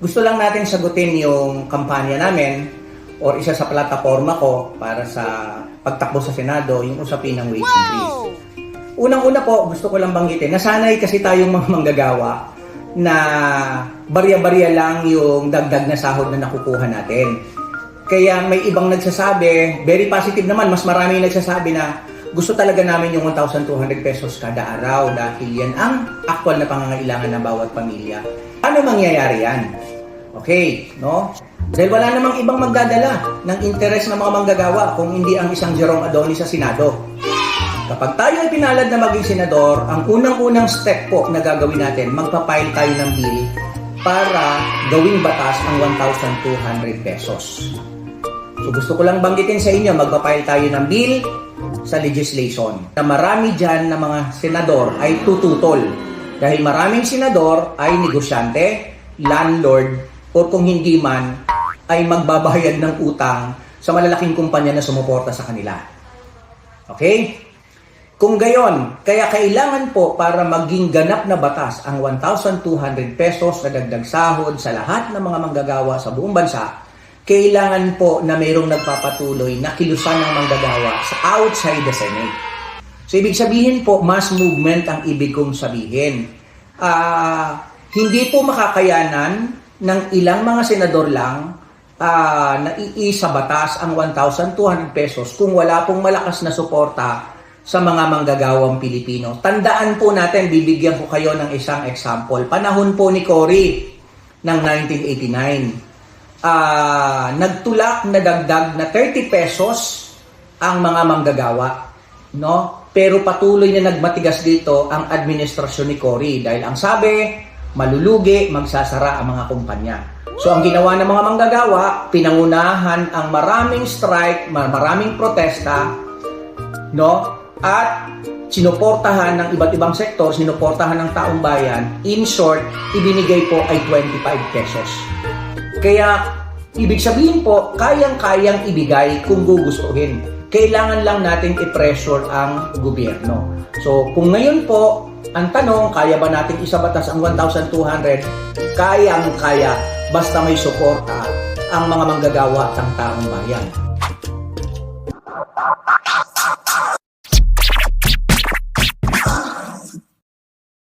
Gusto lang natin sagutin yung kampanya namin or isa sa plataforma ko para sa pagtakbo sa Senado, yung usapin ng wage increase. Unang-una po, gusto ko lang banggitin, nasanay kasi tayong mga manggagawa na barya-barya lang yung dagdag na sahod na nakukuha natin. Kaya may ibang nagsasabi, very positive naman, mas marami yung nagsasabi na gusto talaga namin yung 1,200 pesos kada araw dahil yan ang actual na pangangailangan ng bawat pamilya. Ano mangyayari yan? Okay, no? Dahil wala namang ibang magdadala ng interes ng mga manggagawa kung hindi ang isang Jerome Adonis sa Senado. Kapag tayo ay pinalad na maging senador, ang unang-unang step po na gagawin natin, magpapile tayo ng bill para gawing batas ang 1,200 pesos. So gusto ko lang banggitin sa inyo, magpapile tayo ng bill sa legislation. Na marami dyan na mga senador ay tututol. Dahil maraming senador ay negosyante, landlord, o kung hindi man, ay magbabayad ng utang sa malalaking kumpanya na sumuporta sa kanila. Okay? Kung gayon, kaya kailangan po para maging ganap na batas ang 1,200 pesos na dagdag sahod sa lahat ng mga manggagawa sa buong bansa, kailangan po na mayroong nagpapatuloy na kilusan ng manggagawa sa outside the Senate. So, ibig sabihin po, mass movement ang ibig kong sabihin. Ah, hindi po makakayanan ng ilang mga senador lang ah, na iisa batas ang 1,200 pesos kung wala pong malakas na suporta sa mga manggagawang Pilipino. Tandaan po natin, bibigyan ko kayo ng isang example. Panahon po ni Cory ng 1989. Ah, nagtulak na dagdag na 30 pesos ang mga manggagawa, no? Pero patuloy na nagmatigas dito ang administrasyon ni Cory dahil ang sabi, malulugi, magsasara ang mga kumpanya. So ang ginawa ng mga manggagawa, pinangunahan ang maraming strike, mar- maraming protesta, no? At sinuportahan ng iba't ibang sektor, sinuportahan ng taong bayan. In short, ibinigay po ay 25 pesos. Kaya, ibig sabihin po, kayang-kayang ibigay kung gugustuhin. Kailangan lang natin i-pressure ang gobyerno. So, kung ngayon po, ang tanong, kaya ba natin isabatas ang 1,200? Kayang-kaya, basta may suporta ang mga manggagawa ang taong bayan.